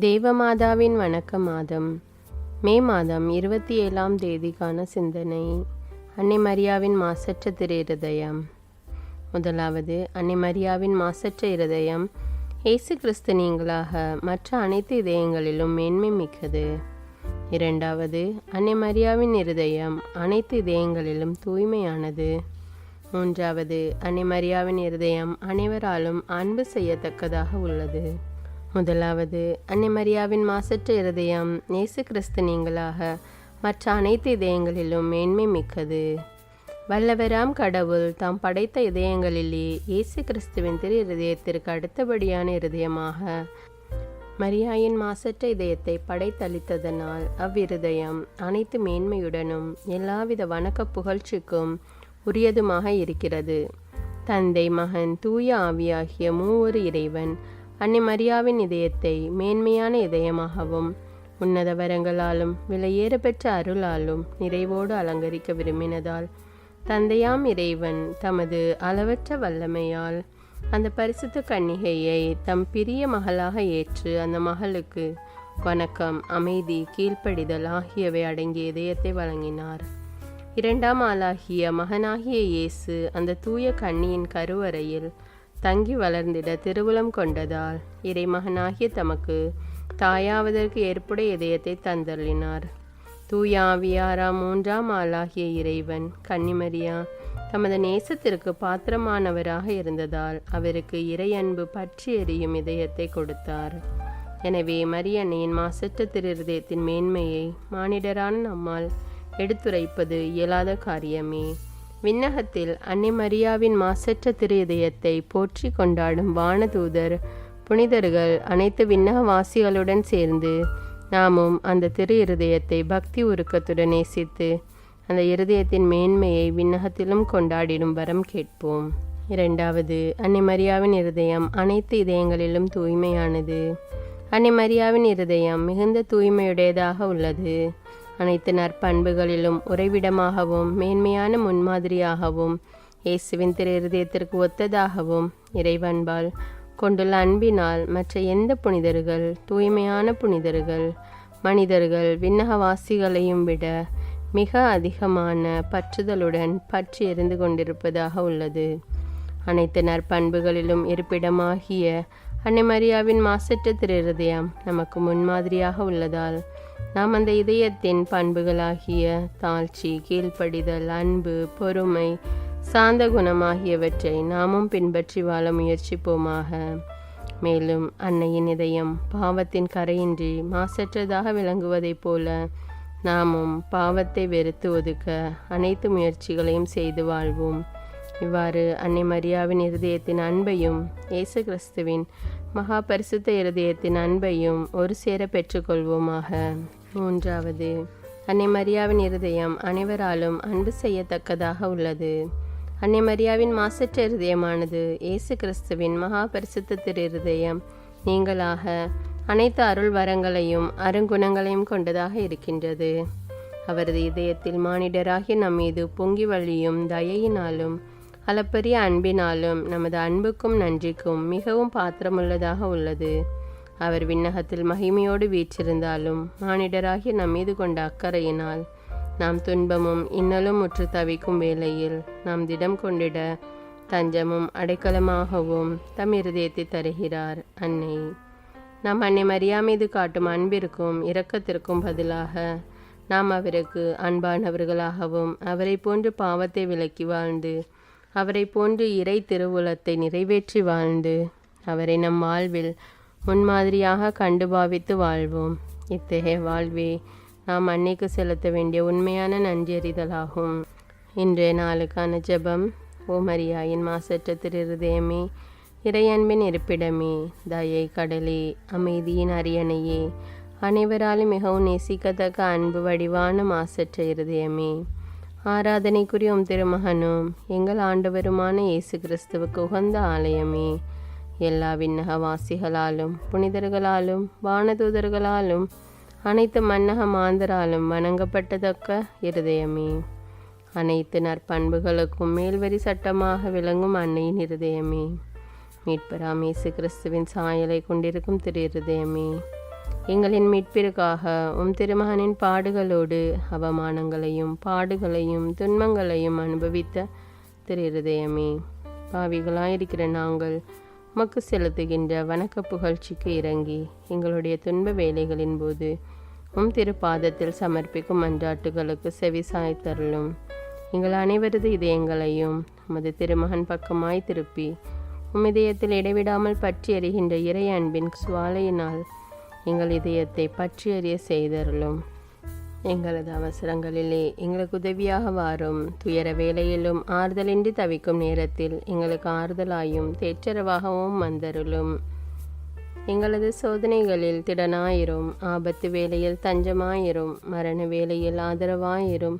தேவமாதாவின் வணக்க மாதம் மே மாதம் இருபத்தி ஏழாம் தேதிக்கான சிந்தனை. அன்னை மரியாவின் மாசற்ற திரு இருதயம் முதலாவது அன்னை மரியாவின் மாசற்ற இருதயம். இயேசு கிறிஸ்து நீங்களாக மற்ற அனைத்து இதயங்களிலும் மேன்மை மிக்கது. இரண்டாவது அன்னை மரியாவின் இருதயம் அனைத்து இதயங்களிலும் தூய்மையானது. மூன்றாவது அன்னை மரியாவின் இருதயம் அனைவராலும் அன்பு செய்யத்தக்கதாக உள்ளது. முதலாவது அன்னை மரியாவின் மாசற்ற இருதயம் இயேசு கிறிஸ்து நீங்களாக மற்ற அனைத்து இதயங்களிலும் மேன்மை மிக்கது. வல்லவராம் கடவுள் தாம் படைத்த இதயங்களிலே இயேசு கிறிஸ்துவின் திரு இருதயத்திற்கு அடுத்தபடியான இருதயமாக மரியாயின் மாசற்ற இதயத்தை படைத்தளித்ததனால் அவ்விருதயம் அனைத்து மேன்மையுடனும் எல்லாவித வணக்க புகழ்ச்சிக்கும் உரியதுமாக இருக்கிறது. தந்தை மகன் தூய ஆவியாகிய மூவொரு இறைவன் அன்னை மரியாவின் இதயத்தை மேன்மையான இதயமாகவும் உன்னத வரங்களாலும் விலையேற பெற்ற அருளாலும் நிறைவோடு அலங்கரிக்க விரும்பினதால் தந்தையாம் இறைவன் தமது அளவற்ற வல்லமையால் அந்த பரிசுத்த கன்னிகையை தம் பிரிய மகளாக ஏற்று அந்த மகளுக்கு வணக்கம் அமைதி கீழ்ப்படிதல் ஆகியவை அடங்கிய இதயத்தை வழங்கினார். இரண்டாம் ஆளாகிய மகனாகிய இயேசு அந்த தூய கன்னியின் கருவறையில் தங்கி வளர்ந்திட திருவுளம் கொண்டதால் இறைமகனாகிய தமக்கு தாயாவதற்கு ஏற்புடைய இதயத்தை தந்தள்ளினார் தூயாவியாரா மூன்றாம் ஆளாகிய இறைவன் கன்னிமரியா தமது நேசத்திற்கு பாத்திரமானவராக இருந்ததால் அவருக்கு இறை அன்பு பற்றி எறியும் இதயத்தை கொடுத்தார். எனவே மரியன்னையின் மாசற்ற திருதயத்தின் மேன்மையை மானிடரான நம்மால் எடுத்துரைப்பது இயலாத காரியமே. விண்ணகத்தில் அன்னை மரியாவின் மாசற்ற திரு இதயத்தை போற்றி கொண்டாடும் வானதூதர் புனிதர்கள் அனைத்து விண்ணகவாசிகளுடன் சேர்ந்து நாமும் அந்த திரு இருதயத்தை பக்தி உருக்கத்துடன் நேசித்து அந்த இருதயத்தின் மேன்மையை விண்ணகத்திலும் கொண்டாடிடும் வரம் கேட்போம். இரண்டாவது அன்னை மரியாவின் இருதயம் அனைத்து இதயங்களிலும் தூய்மையானது. அன்னை மரியாவின் இருதயம் மிகுந்த தூய்மையுடையதாக உள்ளது. அனைத்து நற்பண்புகளிலும் உறைவிடமாகவும் மேன்மையான முன்மாதிரியாகவும் இயேசுவின் திரு இருதயத்திற்கு ஒத்ததாகவும் இறைவன்பால் கொண்டுள்ள அன்பினால் மற்ற எந்த புனிதர்கள் தூய்மையான புனிதர்கள் மனிதர்கள் விண்ணகவாசிகளையும் விட மிக அதிகமான பற்றுதலுடன் பற்றி எரிந்து கொண்டிருப்பதாக உள்ளது. அனைத்து நற்பண்புகளிலும் இருப்பிடமாகிய அன்னை மரியாவின் மாசற்ற திருஹதயம் நமக்கு முன்மாதிரியாக உள்ளதால் நாம் அந்த இதயத்தின் பண்புகளாகிய தாழ்ச்சி கீழ்ப்படிதல் அன்பு பொறுமை சாந்த குணம் ஆகியவற்றை நாமும் பின்பற்றி வாழ முயற்சிப்போமாக. மேலும் அன்னையின் இதயம் பாவத்தின் கரையின்றி மாசற்றதாக விளங்குவதைப் போல நாமும் பாவத்தை வெறுத்து ஒதுக்க அனைத்து முயற்சிகளையும் செய்து வாழ்வோம். இவ்வாறு அன்னை மரியாவின் இருதயத்தின் அன்பையும் இயேசு கிறிஸ்துவின் மகா பரிசுத்த இருதயத்தின் அன்பையும் ஒரு சேர பெற்றுக்கொள்வோமாக. மூன்றாவது அன்னை மரியாவின் இருதயம் அனைவராலும் அன்பு செய்யத்தக்கதாக உள்ளது. அன்னை மரியாவின் மாசற்ற இருதயமானது இயேசு கிறிஸ்துவின் மகா பரிசுத்த திரு இருதயம் நீங்களாக அனைத்து அருள் வரங்களையும் அருங்குணங்களையும் கொண்டதாக இருக்கின்றது. அவரது இதயத்தில் மானிடராகிய நம் மீது பொங்கி வழியும் தயையினாலும் அளப்பரிய அன்பினாலும் நமது அன்புக்கும் நன்றிக்கும் மிகவும் பாத்திரமுள்ளதாக உள்ளது. அவர் விண்ணகத்தில் மகிமையோடு வீற்றிருந்தாலும் மானிடராகிய நம் மீது கொண்ட அக்கறையினால் நாம் துன்பமும் இன்னலும் உற்று தவிக்கும் வேளையில் நாம் திடம் கொண்டிட தஞ்சமும் அடைக்கலமாகவும் தம் இருதயத்தை தருகிறார் அன்னை. நாம் அன்னை மரியா மீது காட்டும் அன்பிற்கும் இரக்கத்திற்கும் பதிலாக நாம் அவருக்கு அன்பானவர்களாகவும் அவரை போன்று பாவத்தை விலக்கி வாழ்ந்து அவரை போன்று இறை திருவுலத்தை நிறைவேற்றி வாழ்ந்து அவரை நம் வாழ்வில் முன்மாதிரியாக கண்டு பாவித்து வாழ்வோம். இத்தகைய வாழ்வே நாம் அன்னைக்கு செலுத்த வேண்டிய உண்மையான நன்றியறிதலாகும். இன்றைய நாளுக்கான ஜெபம் ஓமரியாயின் மாசற்ற திருதயமே இறையன்பின் இருப்பிடமே தயை கடலே அமைதியின் அரியணையே அனைவராலும் மிகவும் நேசிக்கத்தக்க அன்பு வடிவான மாசற்ற இருதயமே. ஆராதனைக்குரிய உம் திருமகனும் எங்கள் ஆண்டவருமான இயேசு கிறிஸ்துவுக்கு உகந்த ஆலயமே. எல்லா விண்ணகவாசிகளாலும் புனிதர்களாலும் வானதூதர்களாலும் அனைத்து மன்னக மாந்தராலும் வணங்கப்பட்டதக்க இருதயமே. அனைத்து நற்பண்புகளுக்கும் மேல்வரி சட்டமாக விளங்கும் அன்னையின் இருதயமே. மீட்பராம் இயேசு கிறிஸ்துவின் சாயலை கொண்டிருக்கும் திரு இருதயமே. எங்களின் மீட்பிற்காக உம் திருமகனின் பாடுகளோடு அவமானங்களையும் பாடுகளையும் துன்பங்களையும் அனுபவித்த திரு இருதயமே. பாவிகளாயிருக்கிற நாங்கள் உமக்கு செலுத்துகின்ற வணக்க புகழ்ச்சிக்கு இறங்கி எங்களுடைய துன்ப வேலைகளின் போது உம் திருப்பாதத்தில் சமர்ப்பிக்கும் மன்றாட்டுகளுக்கு செவிசாய் தருளும் எங்கள் அனைவரது இதயங்களையும் உமது திருமகன் பக்கமாய் திருப்பி உம் இதயத்தில் இடைவிடாமல் பற்றி எறிகின்ற இறை அன்பின் சுவாலையினால் எங்கள் இதயத்தை பற்றியறிய செய்தருளும். எங்களது அவசரங்களிலே எங்களுக்கு உதவியாக வாரும். துயர வேலையிலும் ஆறுதலின்றி தவிக்கும் நேரத்தில் எங்களுக்கு ஆறுதலாயும் தேற்றரவாகவும் வந்தருளும். எங்களது சோதனைகளில் திடனாயிரும். ஆபத்து வேலையில் தஞ்சமாயிரும். மரண வேலையில் ஆதரவாயிரும்.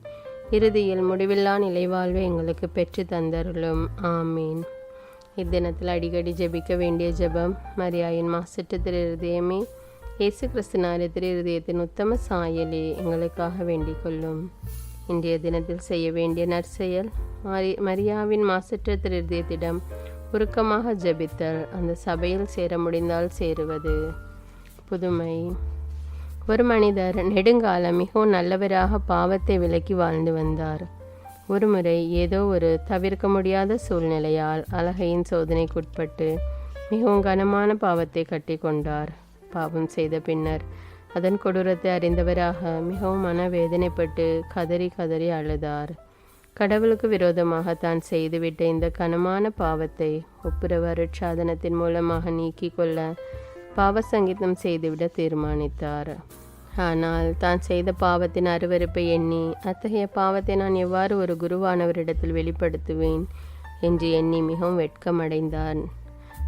இறுதியில் முடிவில்லா நிலைவாழ்வை எங்களுக்கு பெற்று தந்தருளும். ஆமீன். இத்தினத்தில் அடிக்கடி ஜெபிக்க வேண்டிய ஜெபம் மரியாயின் மாசற்ற திரு இருதயமே இயேசு கிறிஸ்துனாரி திரு இருதயத்தின் உத்தம சாயலே எங்களுக்காக வேண்டிக் கொள்ளும். இன்றைய தினத்தில் செய்ய வேண்டிய நற்செயல் மரி மரியாவின் மாசற்ற திருதயத்திடம் உருக்கமாக ஜபித்தல் அந்த சபையில் சேர முடிந்தால் சேருவது. புதுமை. ஒரு மனிதர் நெடுங்காலம் மிகவும் நல்லவராக பாவத்தை விலக்கி வாழ்ந்து வந்தார். ஒருமுறை ஏதோ ஒரு தவிர்க்க முடியாத சூழ்நிலையால் அழகையின் சோதனைக்குட்பட்டு மிகவும் கனமான பாவத்தை கட்டி கொண்டார். பாவம் செய்த பின்னர் அதன் கொடூரத்தை அறிந்தவராக மிகவும் மனவேதனைப்பட்டு கதறி கதறி அழுதார். கடவுளுக்கு விரோதமாக தான் செய்துவிட்ட இந்த கனமான பாவத்தை ஒப்புரவு அருட்சாதனத்தின் மூலமாக நீக்கிக் கொள்ள பாவ சங்கீதம் செய்துவிட தீர்மானித்தார். ஆனால் தான் செய்த பாவத்தின் அருவருப்பை எண்ணி அத்தகைய பாவத்தை நான் எவ்வாறு ஒரு குருவானவரிடத்தில் வெளிப்படுத்துவேன்? என்று எண்ணி மிகவும் வெட்கமடைந்தான்.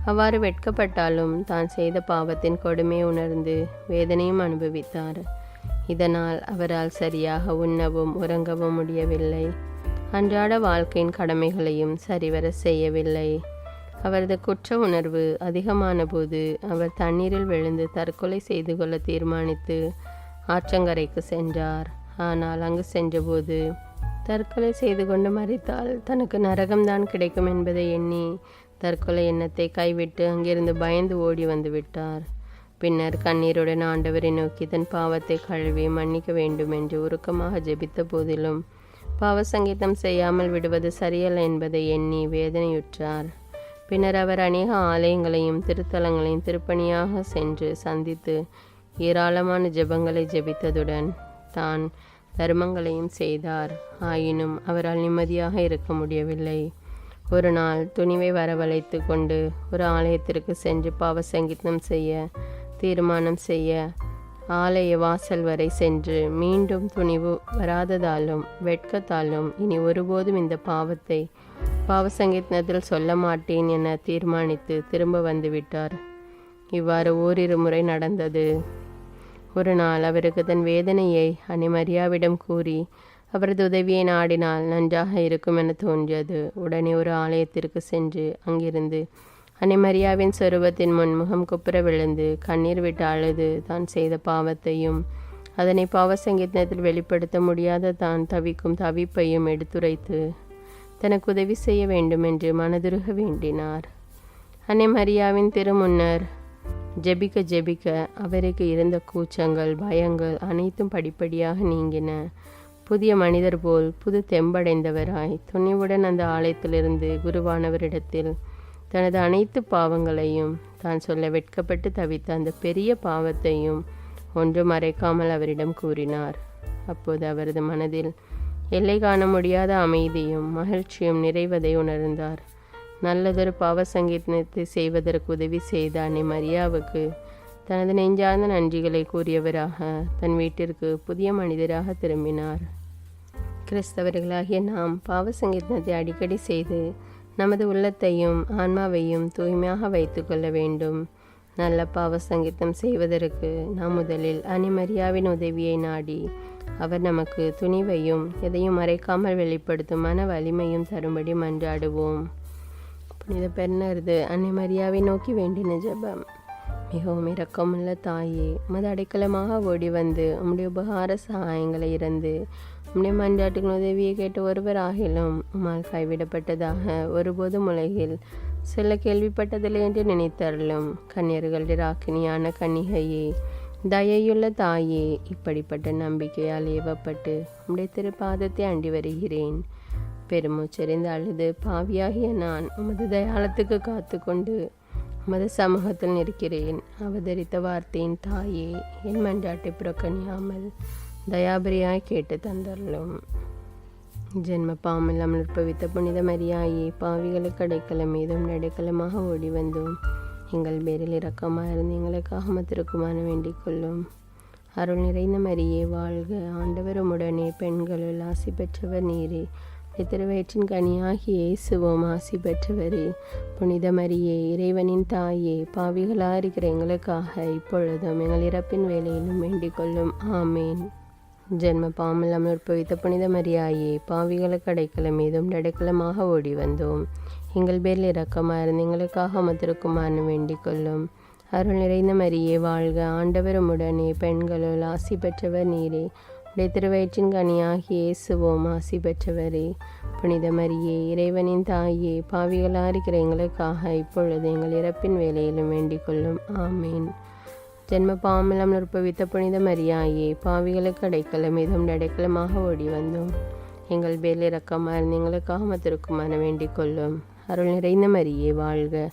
அவ்வாறு வெட்கப்பட்டாலும் தான் செய்த பாவத்தின் கொடுமை உணர்ந்து வேதனையும் அனுபவித்தார். இதனால் அவரால் சரியாக உண்ணவும் உறங்கவும் முடியவில்லை. அன்றாட வாழ்க்கையின் கடமைகளையும் சரிவர செய்யவில்லை. அவரது குற்ற உணர்வு அதிகமான போது அவர் தண்ணீரில் விழுந்து தற்கொலை செய்து கொள்ள தீர்மானித்து ஆற்றங்கரைக்கு சென்றார். ஆனால் அங்கு சென்றபோது தற்கொலை செய்து கொண்டு மறித்தால் தனக்கு நரகம்தான் கிடைக்கும் என்பதை எண்ணி தற்கொலை எண்ணத்தை கைவிட்டு அங்கிருந்து பயந்து ஓடி வந்து விட்டார். பின்னர் கண்ணீருடன் ஆண்டவரை நோக்கி தன் பாவத்தை கழுவி மன்னிக்க வேண்டும் என்று உருக்கமாக ஜெபித்த போதிலும் பாவ சங்கீதம் செய்யாமல் விடுவது சரியல்ல என்பதை எண்ணி வேதனையுற்றார். பின்னர் அவர் அநேக ஆலயங்களையும் திருத்தலங்களையும் திருப்பணியாக சென்று சந்தித்து ஏராளமான ஜெபங்களை ஜெபித்ததுடன் தான் தர்மங்களையும் செய்தார். ஆயினும் அவரால் நிம்மதியாக இருக்க முடியவில்லை. ஒரு நாள் துணிவை வரவழைத்து கொண்டு ஒரு ஆலயத்திற்கு சென்று பாவ சங்கீதம் செய்ய தீர்மானம் செய்ய ஆலய வாசல் வரை சென்று மீண்டும் துணிவு வராததாலும் வெட்கத்தாலும் இனி ஒருபோதும் இந்த பாவத்தை பாவசங்கீதத்தில் சொல்ல மாட்டேன் என தீர்மானித்து திரும்ப வந்துவிட்டார் இவ்வாறு ஓரிரு முறை நடந்தது. ஒரு நாள் அவருக்கு தன் வேதனையை அனிமரியாவிடம் மரியாவிடம் கூறி அவரது உதவியை நாடினால் நன்றாக இருக்கும் என தோன்றியது. உடனே ஒரு ஆலயத்திற்கு சென்று அங்கிருந்து அன்னை மரியாவின் சொருபத்தின் முன் முகம் குப்புற விழுந்து கண்ணீர் விட்டு அழுது தான் செய்த பாவத்தையும் அதனை பாவ சங்கீதத்தில் வெளிப்படுத்த முடியாத தான் தவிக்கும் தவிப்பையும் எடுத்துரைத்து தனக்கு உதவி செய்ய வேண்டும் என்று மனதுருக வேண்டினார். அன்னை மரியாவின் திருமுன்னர் ஜெபிக்க ஜெபிக்க அவருக்கு இருந்த கூச்சங்கள் பயங்கள் அனைத்தும் படிப்படியாக நீங்கின. புதிய மனிதர் போல் புது தெம்படைந்தவராய் துணிவுடன் அந்த ஆலயத்திலிருந்து குருவானவரிடத்தில் தனது அனைத்து பாவங்களையும் தான் சொல்ல வெட்கப்பட்டு தவித்த அந்த பெரிய பாவத்தையும் ஒன்றும் மறைக்காமல் அவரிடம் கூறினார். அப்போது அவரது மனதில் எல்லை காண முடியாத அமைதியும் மகிழ்ச்சியும் நிறைவதை உணர்ந்தார். நல்லதொரு பாவ சங்கீதத்தை செய்வதற்கு உதவி செய்த அன்னை மரியாவுக்கு தனது நெஞ்சார்ந்த நன்றிகளை கூறியவராக தன் வீட்டிற்கு புதிய மனிதராக திரும்பினார். கிறிஸ்தவர்களாகிய நாம் பாவ சங்கீதத்தை அடிக்கடி செய்து நமது உள்ளத்தையும் ஆன்மாவையும் தூய்மையாக வைத்து கொள்ள வேண்டும். நல்ல பாவ சங்கீதம் செய்வதற்கு நாம் முதலில் அனிமரியாவின் உதவியை நாடி அவர் நமக்கு துணிவையும் எதையும் மறைக்காமல் வெளிப்படுத்தும் மன வலிமையும் தரும்படி மன்றாடுவோம். புனித பெருனருது அன்னிமரியாவை நோக்கி வேண்டின ஜபம். மிகவும் இரக்கமுள்ள தாயே உமது அடைக்கலமாக ஓடி வந்து உம்முடைய உபகார சகாயங்களை இறந்து உம்முடைய மன்றாட்டுகள் உதவியை கேட்டு ஒருவர் ஆகிலும் உம்மால் கைவிடப்பட்டதாக ஒருபோதும் உலகில் சொல்ல கேள்விப்பட்டதில்லை என்று நினைத்தருளும் கன்னியர்களுடைய ராக்கினியான கன்னிகையே தயையுள்ள தாயே இப்படிப்பட்ட நம்பிக்கையால் ஏவப்பட்டு உம்முடைய திருப்பாதத்தை அண்டி வருகிறேன். பெருமூச்செறிந்து அழுது பாவியாகிய நான் உமது தயாளத்துக்கு காத்துக்கொண்டு உமது சமூகத்தில் நிற்கிறேன். அவதரித்த வார்த்தையின் தாயே என் மன்றாட்டை புறக்கணியாமல் தயாபரியாய் கேட்டு தந்தரலும் ஜென்ம பாமெல்லாம் நிற்பவித்த புனித மரியாயே பாவிகளுக்கு அடைக்கலம் மீதும் நடைக்கலமாக ஓடி வந்தோம் எங்கள் பேரில் இரக்கமாயிருந்து எங்களுக்காக மத்திருக்குமான வேண்டிக் கொள்ளும் அருள் நிறைந்த மரியே வாழ்க ஆண்டவரும் உடனே பெண்களுள் ஆசி பெற்றவர் நீரே உம்முடைய திருவயிற்றின் கனியாகி இயேசுவோம் ஆசி பெற்றவரே புனித மரியே இறைவனின் தாயே பாவிகளாக இருக்கிற எங்களுக்காக இப்பொழுதும் எங்கள் இறப்பின் வேலையிலும் வேண்டிக் கொள்ளும் ஆமேன் ஜென்ம பாமெல்லாம் உற்பவித்த புனித மரியாயே பாவிகளுக்கு அடைக்கலம் மீதும் நடைக்கலமாக ஓடி வந்தோம். எங்கள் பேரில் இரக்கமாயிருந்து எங்களுக்காக மத்திருக்குமாறு வேண்டிக் கொள்ளும். அருள் நிறைந்த மரியே வாழ்க. ஆண்டவரும் உடனே பெண்களுள் ஆசி பெற்றவர் நீரே. உடைய திருவயிற்றின் கனியாகி இயேசுவோம் ஆசி பெற்றவரே. புனித மரியே இறைவனின் தாயே பாவிகளாக இருக்கிற எங்களுக்காக இப்பொழுது எங்கள் இறப்பின் வேலையிலும் வேண்டிக் கொள்ளும். ஆமேன். ஜென்ம பாமெல்லாம் நிற்பவித்த புனித மரியாயே பாவிகளுக்கு அடைக்கலம் இதும் நடைக்கலமாக ஓடி வந்தோம். எங்கள் பேல் இரக்கமாயிருந்து எங்களுக்காக மத்திருக்குமான வேண்டிக் கொள்ளும். அருள் நிறைந்த மரியே வாழ்க.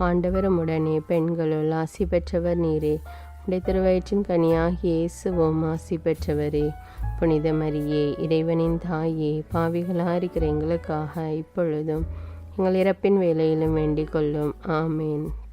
ஆண்டவரும் உடனே பெண்களுள் ஆசி பெற்றவர் நீரே. உடை திருவயிற்றின் கனியாகி இயேசுவோம் ஆசி பெற்றவரே. புனித மரியே இறைவனின் தாயே பாவிகளாக இருக்கிற எங்களுக்காக இப்பொழுதும் எங்கள் இறப்பின் வேலையிலும் வேண்டிக் கொள்ளும். ஆமேன்.